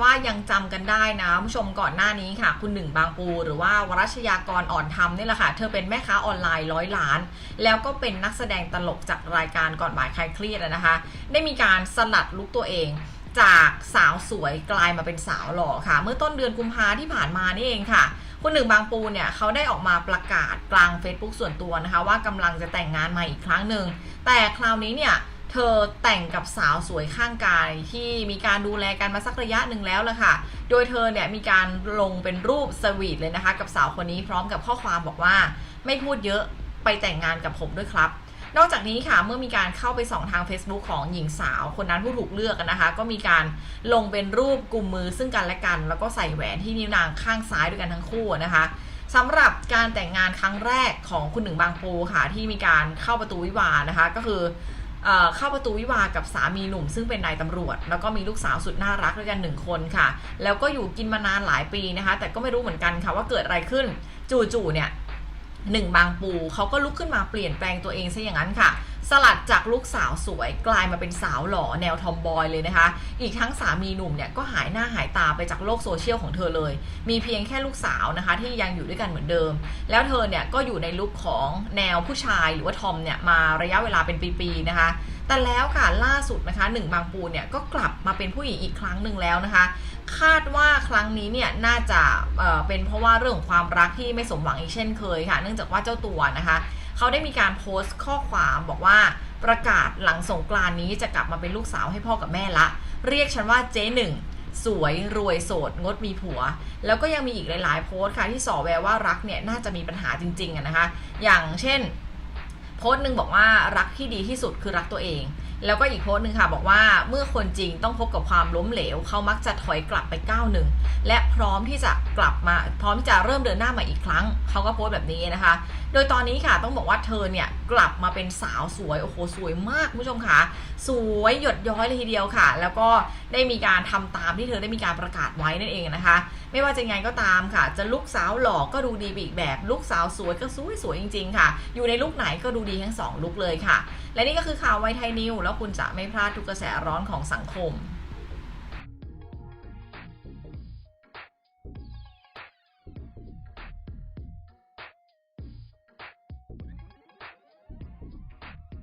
ว่ายังจำกันได้นะผู้ชมก่อนหน้านี้ค่ะ คุณหนึ่งบางปู หรือว่าวรัชยากรอ่อนธรรมนี่แหละค่ะ เธอเป็นแม่ค้าออนไลน์ร้อยล้าน แล้วก็เป็นนักแสดงตลกจากรายการก่อนบ่ายคลายเครียดนะคะ ได้มีการสลัดลุกตัวเองจากสาวสวยกลายมาเป็นสาวหล่อค่ะ เมื่อต้นเดือนกุมภาที่ผ่านมานี่เองค่ะ คุณหนึ่งบางปูเนี่ยเขาได้ออกมาประกาศกลาง Facebook ส่วนตัวนะคะ ว่ากำลังจะแต่งงานใหม่อีกครั้งหนึ่งแต่คราวนี้เนี่ย เธอแต่งกับสาวสวยข้างกายที่มีการดูแลกันมาสักระยะหนึ่งแล้วละค่ะ โดยเธอเนี่ยมีการลงเป็นรูปสวีทเลยนะคะ กับสาวคนนี้พร้อมกับข้อความบอกว่า ไม่พูดเยอะไปแต่งงานกับผมด้วยครับ นอกจากนี้ค่ะเมื่อมีการเข้าไปส่องทาง Facebook ของหญิงสาวคนนั้นผู้ถูกเลือกนะคะ ก็มีการลงเป็นรูปกลุ่มมือซึ่งกันและกัน แล้วก็ใส่แหวนที่นิ้วนางข้างซ้ายด้วยกันทั้งคู่นะคะสำหรับการแต่งงานครั้งแรกของคุณหนึ่งบางปูค่ะที่มีการเข้าประตูวิวาห์นะคะ ก็คือ เข้าประตูวิวากับสามีหนุ่ม ซึ่งเป็นนายตำรวจ แล้วก็มีลูกสาวสุดน่ารักด้วยกันหนึ่งคนค่ะ แล้วก็อยู่กินมานานหลายปีนะคะ แต่ก็ไม่รู้เหมือนกันค่ะว่าเกิดอะไรขึ้น จู่ๆเนี่ยหนึ่งบางปูเขาก็ลุกขึ้นมาเปลี่ยนแปลงตัวเองซะอย่างนั้นค่ะ สลัดจากลูกสาวสวยกลายมาเป็นสาวหล่อแนวทอมบอยเลยนะคะ อีกทั้งสามีหนุ่มเนี่ยก็หายหน้าหายตาไปจากโลกโซเชียลของเธอเลย มีเพียงแค่ลูกสาวนะคะ ที่ยังอยู่ด้วยกันเหมือนเดิม แล้วเธอเนี่ยก็อยู่ในลุคของแนวผู้ชายหรือว่าทอมเนี่ยมาระยะเวลาเป็นปีๆนะคะแต่แล้วค่ะล่าสุดนะคะหนึ่งบางปูเนี่ยก็กลับมาเป็นผู้หญิงอีกครั้งหนึ่งแล้วนะคะ คาดว่าครั้งนี้เนี่ยน่าจะเเป็นเพราะว่าเรื่องของความรักที่ไม่สมหวังอีกเช่นเคยค่ะ เนื่องจากว่าเจ้าตัวนะคะ เขาได้มีการโพสต์ข้อความบอกว่าประกาศหลังสงกรานนี้จะกลับมาเป็นลูกสาวให้พ่อกับแม่ละ เรียกฉันว่าเจ๊หนึ่งสวยรวยโสด งดมีผัว แล้วก็ยังมีอีกหลาย ๆ โพสต์ค่ะที่ส่อแววว่ารักเนี่ยน่าจะมีปัญหาจริง ๆอะนะคะ อย่างเช่น โพสต์หนึ่งบอกว่ารักที่ดีที่สุดคือรักตัวเอง แล้วก็อีกโพสต์หนึ่งค่ะ บอกว่าเมื่อคนจริงต้องพบกับความล้มเหลว เขามักจะถอยกลับไปก้าวหนึ่งและพร้อมที่จะกลับมา พร้อมที่จะเริ่มเดินหน้าใหม่อีกครั้ง เขาก็โพสต์แบบนี้นะคะ โดยตอนนี้ค่ะต้องบอกว่าเธอเนี่ยกลับมาเป็นสาวสวยโอ้โหสวยมากผู้ชมค่ะสวยหยดย้อยเลยทีเดียวค่ะ แล้วก็ได้มีการทำตามที่เธอได้มีการประกาศไว้นั่นเองนะคะ ไม่ว่าจะยังไงก็ตามค่ะ จะลูกสาวหล่อก็ดูดีไปอีกแบบลูกสาวสวยก็สวยสวยจริง ๆ ค่ะ อยู่ในลุกไหนก็ดูดีทั้งสองลุกเลยค่ะ และนี่ก็คือข่าวไวไทยนิวแล้วคุณจะไม่พลาดทุกกระแสร้อนของสังคม